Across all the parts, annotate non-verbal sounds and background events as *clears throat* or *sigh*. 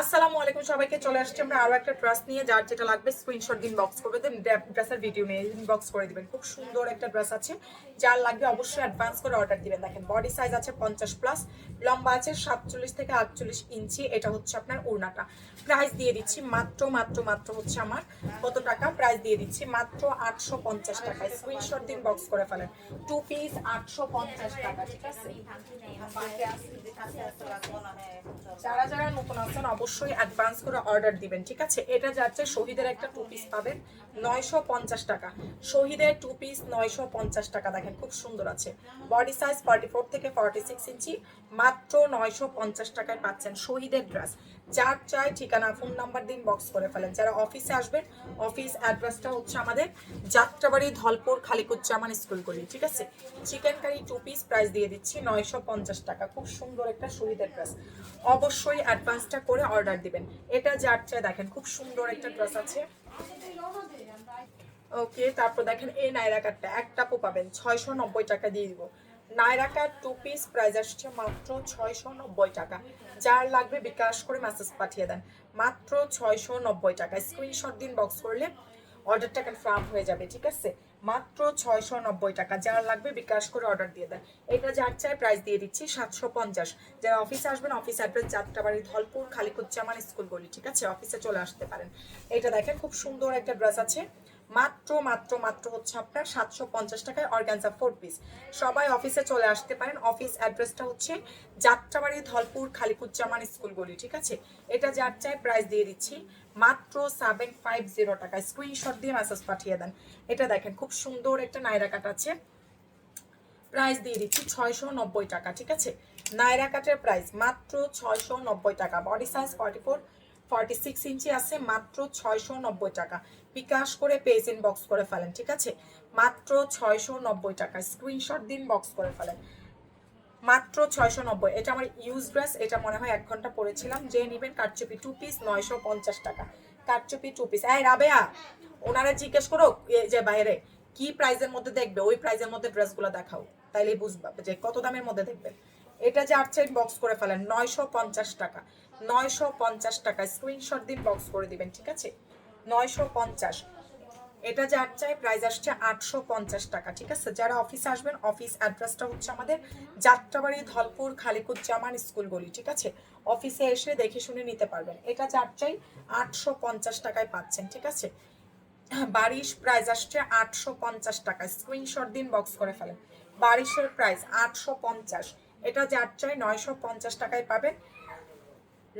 আসসালামু আলাইকুম সবাইকে চলে আসছি আমরা আরও একটা ড্রেস নিয়ে যার যেটা লাগবে স্ক্রিনশট দিন বক্স করবে দেন ড্রেসের ভিডিও নিয়ে বক্স করে দিবেন। খুব সুন্দর একটা ড্রেস আছে যার লাগবে অবশ্যই অ্যাডভান্স করে অর্ডার দিবেন। দেখেন বডি সাইজ আছে পঞ্চাশ প্লাস লম্বা আছে সাতচল্লিশ থেকে আটচল্লিশ ইঞ্চি এটা হচ্ছে আপনার ওড়নাটা। প্রাইস দিয়ে দিচ্ছি মাত্র মাত্র মাত্র হচ্ছে আমার কত টাকা? প্রাইস দিয়ে দিচ্ছি মাত্র আটশো পঞ্চাশ টাকা। স্ক্রিনশট দিন বক্স করে ফেলেন। টু পিস আটশো পঞ্চাশ টাকা ঠিক আছে? যারা যারা নতুন আছেন অবশ্যই অ্যাডভান্স করে অর্ডার দিবেন, ঠিক আছে? এটা যাচ্ছে শহীদের একটা টু পিস পাবেন, নয়শো পঞ্চাশ টাকা। শহীদের টু পিস নয়শো পঞ্চাশ টাকা, দেখেন খুব সুন্দর আছে। বডি সাইজ ফর্টি ফোর থেকে ফর্টি সিক্স ইঞ্চি, মাত্র নয়শো পঞ্চাশ টাকায় পাচ্ছেন শহীদের ড্রেস যার চাই ঠিকানা ফোন নাম্বার দিন বক্স করে ফেলেন। যারা অফিসে আসবেন অফিস অ্যাড্রেসটা হচ্ছে আমাদের যাত্রাবাড়ি ধলপুর খালিকুজ্জামান স্কুল করি ঠিক আছে? Chicken curry two piece price দিয়ে দিচ্ছি নয়শো পঞ্চাশ টাকা। খুব সুন্দর একটা শহীদের ড্রেস অবশ্যই অ্যাডভান্সটা করে অর্ডার দিবেন। এটা যার চাই, দেখেন, খুব সুন্দর একটা ড্রেস আছে। ওকে তারপর দেখেন এই নাইরা কাটটা এক টাপও পাবেন, ছয়শো নব্বই টাকা দিয়ে দিব। Naira cut two piece price আসছে মাত্র ছয়শো নব্বই টাকা। যার লাগবে বিকাশ করে মেসেজ পাঠিয়ে দেন। মাত্র ছয়শো নব্বই টাকা। স্ক্রিনশট দিন বক্স করলে অর্ডারটা কনফার্ম হয়ে যাবে, ঠিক আছে? মাত্র ছয়শো নব্বই টাকা। যার লাগবে বিকাশ করে অর্ডার দিয়ে দেন। এটা যার চাই প্রাইস দিয়ে দিচ্ছি সাতশো পঞ্চাশ। যারা অফিসে আসবেন office address Jatrabari, Dholpur, Khalikuzzaman school গলি, ঠিক আছে? অফিসে চলে আসতে পারেন। এটা দেখেন, খুব সুন্দর একটা ড্রেস আছে। মাত্র মাত্র মাত্র হচ্ছে আপনার সাতশো পঞ্চাশ টাকায় অর্গানজা ফোর পিস সবাই অফিসে চলে আসতে পারেন। অফিস অ্যাড্রেসটা হচ্ছে যাত্রাবাড়ি ধলপুর খালিকুজ্জামান স্কুল গলি, ঠিক আছে? এটা যার চাই প্রাইস দিয়ে দিচ্ছি। মাত্র সেভেন ফাইভ জিরো টাকা। স্ক্রিনশট দিয়ে মেসেজ পাঠিয়ে দেন। এটা দেখেন, খুব সুন্দর একটা নাইরা কাট আছে। প্রাইস দিয়ে দিচ্ছি ছয়শো নব্বই টাকা, ঠিক আছে? নাইরা কাটের প্রাইস মাত্র ছয়শো নব্বই টাকা। Body size forty four forty six inch আছে, মাত্র ছয়শো নব্বই টাকা। বিকাশ করে পেজ ইন বক্স করে ফেলেন, ঠিক আছে? মাত্র ছয়শো নব্বই টাকা। স্ক্রিনশট দিন বক্স করে ফেলেন। মাত্র ছয়শো নব্বই। এটা আমার ইউজ ড্রেস এটা মনে হয় এক ঘণ্টা পরেছিলাম। যে নিবেন কারচুপি টু পিস নয়শো পঞ্চাশ টাকা। কারচুপি টু পিস এই রাবেয়া, ওনারা জিজ্ঞেস করো যে বাইরে, কি প্রাইজের মধ্যে দেখবে? ওই প্রাইজের মধ্যে ড্রেসগুলো দেখাও। তাইলেই বুঝবা যে কত দামের মধ্যে দেখবেন। এটা যে আট বক্স করে ফেলেন, নয়শো পঞ্চাশ টাকা। নয়শো পঞ্চাশ টাকা স্ক্রিনশট দিন বক্স করে দিবেন, ঠিক আছে? নয়শো পঞ্চাশ। এটা যার চাই প্রাইস আসছে আটশো পঞ্চাশ টাকা, ঠিক আছে? যারা অফিসে আসবেন অফিস অ্যাড্রেসটা হচ্ছে আমাদের যাত্রাবাড়ি, ধলপুর খালিকুজ্জামান স্কুল গলি, ঠিক আছে? অফিসে এসে দেখে শুনে নিতে পারবেন। এটা যার চাই, আটশো পঞ্চাশ টাকায় পাচ্ছেন, ঠিক আছে? বারিশ প্রাইস আসছে আটশো পঞ্চাশ টাকা স্ক্রিনশট দিন বক্স করে ফেলেন। বারিশের প্রাইস আটশো পঞ্চাশ। এটা যার চাই, নয়শো পঞ্চাশ টাকায় পাবেন।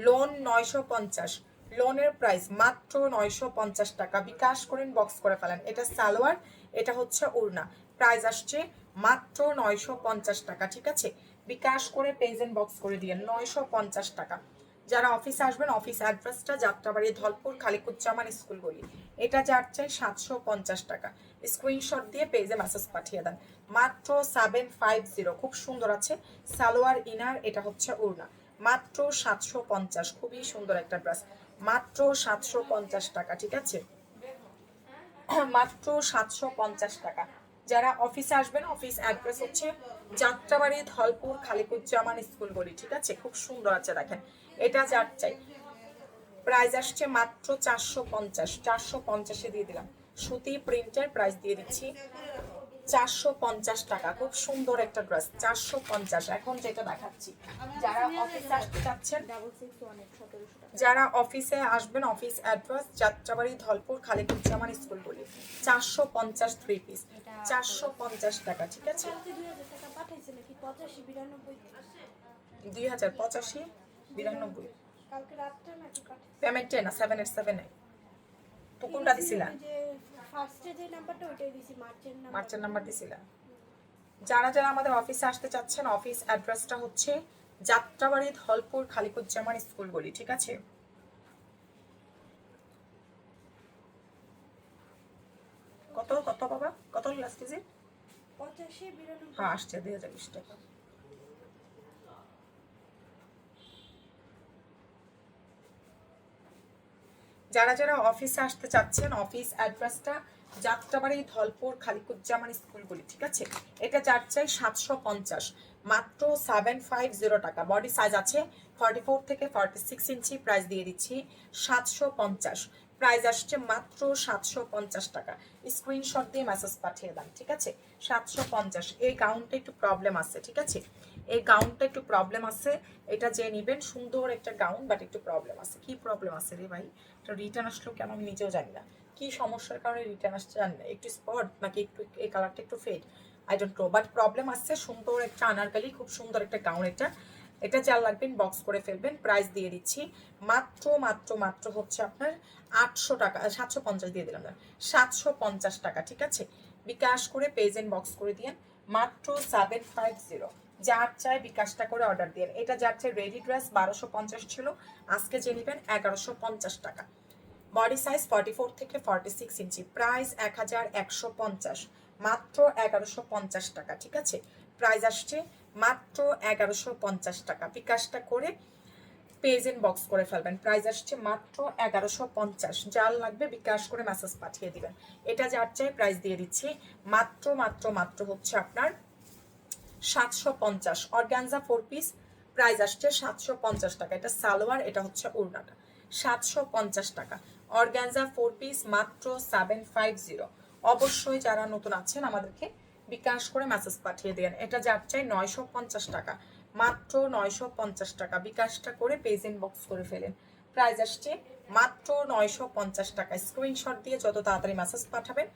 লোন নয়শো পঞ্চাশ। লোনের প্রাইস মাত্র নয়শো পঞ্চাশ টাকা। বিকাশ করেন, বক্স করে ফেলেন। এটা সালোয়ার, এটা হচ্ছে উড়না। প্রাইস আসছে মাত্র নয়শো পঞ্চাশ টাকা, ঠিক আছে? বিকাশ করে পেজেন্ট বক্স করে দিয়ে নয়শো পঞ্চাশ টাকা। যারা অফিসে আসবেন, অফিস অ্যাড্রেসটা যাত্রাবাড়ি ধলপুর খালিকুজ্জামান স্কুল গলি। এটা যার চাই সাতশো পঞ্চাশ টাকা। স্ক্রিনশট দিয়ে পেজে মেসেজ পাঠিয়ে দেন। মাত্র সেভেন ফাইভ জিরো খুব সুন্দর আছে। সালোয়ার, ইনার, এটা হচ্ছে উড়না। মাত্র সাতশো পঞ্চাশ, খুবই সুন্দর একটা ড্রেস মাত্র সাতশো পঞ্চাশ টাকা, ঠিক আছে? *clears throat* মাত্র সাতশো পঞ্চাশ টাকা। যারা অফিসে আসবেন অফিস অ্যাড্রেস হচ্ছে যাত্রাবাড়ি ধলপুর খালিকুজ্জামান স্কুল গলি, ঠিক আছে? খুব সুন্দর আছে, দেখেন। এটা যার চাই। প্রাইস আসছে মাত্র চারশো পঞ্চাশ, চারশো পঞ্চাশে দিয়ে দিলাম। সুতি প্রিন্টের প্রাইস দিয়ে দিচ্ছি। চারশো পঞ্চাশ টাকা। খুব সুন্দর একটা ড্রেস চারশো পঞ্চাশ। এখন যেটা দেখাচ্ছি যারা অফিসে আসতে চাচ্ছেন যারা অফিসে আসবেন office address Jatrabari Dholpur Khalikuzzaman school বলি। চারশো পঞ্চাশ থ্রি পিস চারশো পঞ্চাশ টাকা ঠিক আছে? দুই হাজার পঁচাশি বিরানব্বই। পেমেন্ট না সেভেন এইট সেভেন তো কোনটা দিছিলা মার্চের নাম্বার দিছিলা যারা যারা আমাদের অফিসে আসতে চাচ্ছেন অফিস অ্যাড্রেসটা হচ্ছে যাত্রাবাড়ি ধলপুর খালিকুজ্জামান স্কুল গলি ঠিক আছে? কত কত বাবা? কত লাস্ট কেজি হ্যাঁ আসছে দুই হাজার বিশ টাকা। যারা যারা অফিসে আসতে চাচ্ছেন অফিস অ্যাড্রেসটা যাত্রাবাড়ি ধলপুর খালিকুজ্জামান স্কুলগুলি, ঠিক আছে? এটা যার চাই সাতশো পঞ্চাশ, মাত্র সেভেন ফাইভ জিরো টাকা। বডি সাইজ আছে ফর্টি ফোর থেকে ফর্টি সিক্স ইঞ্চি প্রাইস দিয়ে দিচ্ছি সাতশো পঞ্চাশ। প্রাইস আসছে মাত্র সাতশো পঞ্চাশ টাকা। স্ক্রিনশট দিয়ে মেসেজ পাঠিয়ে দেন, ঠিক আছে? সাতশো পঞ্চাশ। এই গাউনটা একটু প্রবলেম আছে, ঠিক আছে? এই গাউনটা একটু প্রবলেম আছে, এটা যে নিবেন, সুন্দর একটা গাউন বাট একটু প্রবলেম আছে। কি প্রবলেম আছে রে ভাই? এটা রিটার্ন আসলো কেন আমি নিজেও জানি না। কি সমস্যার কারণে রিটার্ন আসছে জানি না। একটু স্পট নাকি একটু এই কালারটা একটু fade I don't know but problem আসছে সুন্দর একটা আনারকালি, খুব সুন্দর একটা গাউন এটা। এটা যা লাগবেন বক্স করে ফেলবেন প্রাইস দিয়ে দিচ্ছি। মাত্র মাত্র মাত্র হচ্ছে আপনার আটশো টাকা সাতশো পঞ্চাশ দিয়ে দিলাম সাতশো পঞ্চাশ টাকা, ঠিক আছে? বিকাশ করে পেজ এন্ড বক্স করে দিয়েন, মাত্র সেভেন ফাইভ জিরো যার চায় বিকাশটা করে অর্ডার দিন এটা যার চাই রেডি ড্রেস বারোশো পঞ্চাশ ছিল, আজকে যে নেবেন এগারোশো পঞ্চাশ টাকা। বডি সাইজ ফর্টি ফোর থেকে ফর্টি সিক্স ইঞ্চি প্রাইস এক হাজার একশো পঞ্চাশ, মাত্র এগারোশো পঞ্চাশ টাকা, ঠিক আছে? প্রাইস আসছে মাত্র এগারোশো পঞ্চাশ টাকা। বিকাশটা করে পেজ এন্ড বক্স করে ফেলবেন। প্রাইস আসছে মাত্র এগারোশো পঞ্চাশ। যার লাগবে বিকাশ করে মেসেজ পাঠিয়ে দিবেন। এটা যার চাই প্রাইস দিয়ে দিচ্ছি। মাত্র মাত্র মাত্র হচ্ছে আপনার সাতশো পঞ্চাশ। অর্গানজা ফোর পিস প্রাইস আসছে সাতশো পঞ্চাশ টাকা। এটা সালোয়ার, এটা হচ্ছে উড়নাটা সাতশো পঞ্চাশ টাকা। অর্গানজা ফোর পিস মাত্র সেভেন ফাইভ জিরো অবশ্যই যারা নতুন আছেন আমাদেরকে বিকাশ করে মেসেজ পাঠিয়ে দেন। এটা যার চাই নয়শো পঞ্চাশ টাকা। মাত্র নয়শো পঞ্চাশ টাকা। বিকাশটা করে পেজ বক্স করে ফেলেন। প্রাইস আসছে মাত্র নয়শো পঞ্চাশ টাকা। স্ক্রিনশট দিয়ে যত তাড়াতাড়ি মেসেজ পাঠাবেন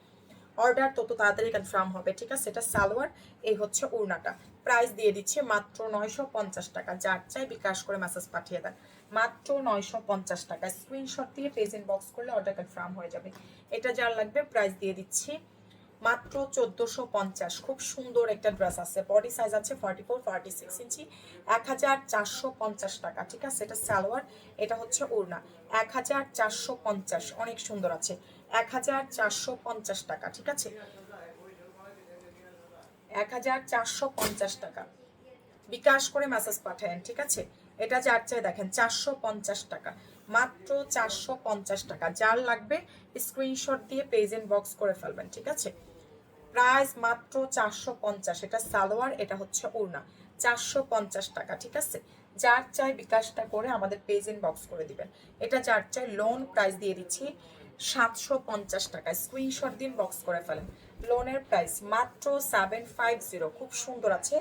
অর্ডার তত তাড়াতাড়ি কনফার্ম হবে। ঠিক আছে? এটা সালোয়ার, এই হচ্ছে উড়নাটা প্রাইস দিয়ে দিচ্ছে মাত্র নয়শো পঞ্চাশ টাকা। যার চাই বিকাশ করে মেসেজ পাঠিয়ে দেন। মাত্র নয়শো পঞ্চাশ টাকা। স্ক্রিনশট দিয়ে পেজেন্ট বক্স করলে অর্ডার কনফার্ম হয়ে যাবে। এটা যার লাগবে প্রাইস দিয়ে দিচ্ছি মাত্র চোদ্দোশো পঞ্চাশ। খুব সুন্দর একটা ড্রেস আছে। বডি সাইজ আছে forty four, forty six inch. এক হাজার চারশো পঞ্চাশ টাকা, ঠিক আছে? এটা সালোয়ার, এটা হচ্ছে ওড়না। এক হাজার চারশো পঞ্চাশ, অনেক সুন্দর আছে। এক হাজার চারশো পঞ্চাশ টাকা, ঠিক আছে? এক হাজার চারশো পঞ্চাশ টাকা। বিকাশ করে মেসেজ পাঠায়েন, ঠিক আছে? এটা যার চাই দেখেন, চারশো পঞ্চাশ টাকা। মাত্র চারশো পঞ্চাশ টাকা। যার লাগবে স্ক্রিনশট দিয়ে পেজ বক্স করে ফেলবেন, ঠিক আছে? প্রাইস মাত্র চারশো পঞ্চাশ, এটা সালোয়ার, এটা হচ্ছে ওড়না। চারশো পঞ্চাশ টাকা, ঠিক আছে? যার চাই বিকাশটা করে আমাদের পেজ বক্স করে দিবেন। এটা যার চাই লোন প্রাইস দিয়ে দিচ্ছি সাতশো পঞ্চাশ টাকা স্ক্রিনশট দিন বক্স করে ফেলেন। লোনের প্রাইস মাত্র সেভেন ফাইভ জিরো খুব সুন্দর আছে।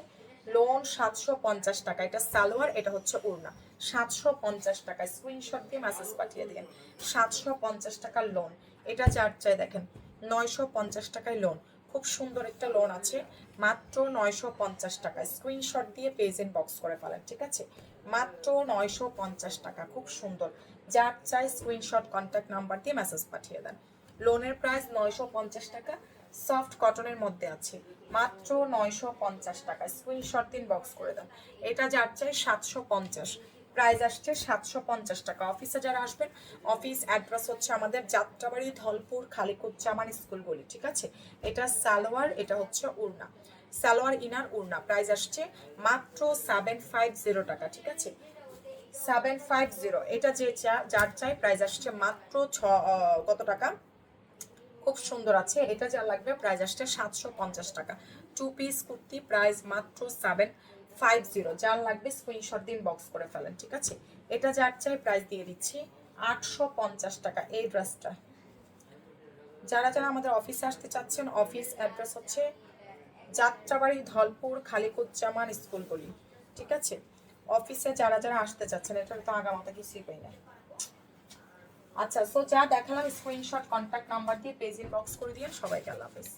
লোন সাতশো পঞ্চাশ টাকা, এটা সালোয়ার, এটা হচ্ছে ওড়না। সাতশো পঞ্চাশ টাকা স্ক্রিনশট দিয়ে মেসেজ পাঠিয়ে দিন সাতশো পঞ্চাশ টাকার লোন এটা যার চাই দেখেন, নয়শো পঞ্চাশ টাকায় লোন খুব সুন্দর একটা লোন আছে। মাত্র নয়শো পঞ্চাশ টাকা। স্ক্রিনশট দিয়ে পেজ বক্স করে ফেলেন, ঠিক আছে? মাত্র নয়শো পঞ্চাশ টাকা, খুব সুন্দর। যার চাই স্ক্রিনশট কন্ট্যাক্ট নাম্বার দিয়ে মেসেজ পাঠিয়ে দেন। লোনের প্রাইস নয়শো পঞ্চাশ টাকা সফট কটনের মধ্যে আছে। মাত্র নয়শো পঞ্চাশ টাকা স্ক্রিনশট দিন বক্স করে দেন। এটা যার চাই সাতশো পঞ্চাশ। প্রাইস আসছে সাতশো পঞ্চাশ টাকা। অফিসে যারা আসবেন অফিস অ্যাড্রেস হচ্ছে আমাদের যাত্রাবাড়ি ধলপুর খালিকুজ্জামান স্কুল বলি ঠিক আছে? এটা সালোয়ার, এটা হচ্ছে উড়না। সালোয়ার ইনার, উড়না। প্রাইস আসছে মাত্র সেভেন ফাইভ জিরো টাকা, ঠিক আছে? সেভেন ফাইভ জিরো এটা যে চা- যার চাই প্রাইস আসছে মাত্র ছ কত টাকা? খুব সুন্দর আছে। এটা যা লাগবে, প্রাইস আসছে সাতশো পঞ্চাশ টাকা। টু পিস কুর্তি, প্রাইস মাত্র সেভেন ফাইভ জিরো যার লাগবে স্ক্রিনশট দিন বক্স করে ফেলেন, ঠিক আছে? এটা যার চাই প্রাইস দিয়ে দিচ্ছি আটশো পঞ্চাশ টাকা, এই ড্রেসটা যারা যারা আমাদের অফিসে আসতে চাচ্ছেন অফিস অ্যাড্রেস হচ্ছে যাত্রাবাড়ি ধলপুর খালিকুজ্জামান স্কুল বলি ঠিক আছে? অফিসে যারা যারা আসতে চাচ্ছেন, এটা তো আগামাতা কিছুই পাই না। আচ্ছা সো যা দেখালাম স্ক্রিনশট কন্ট্যাক্ট নাম্বার দিয়ে পেজ বক্স করে দিয়ে সবাইকে আল্লাহ হাফেজ।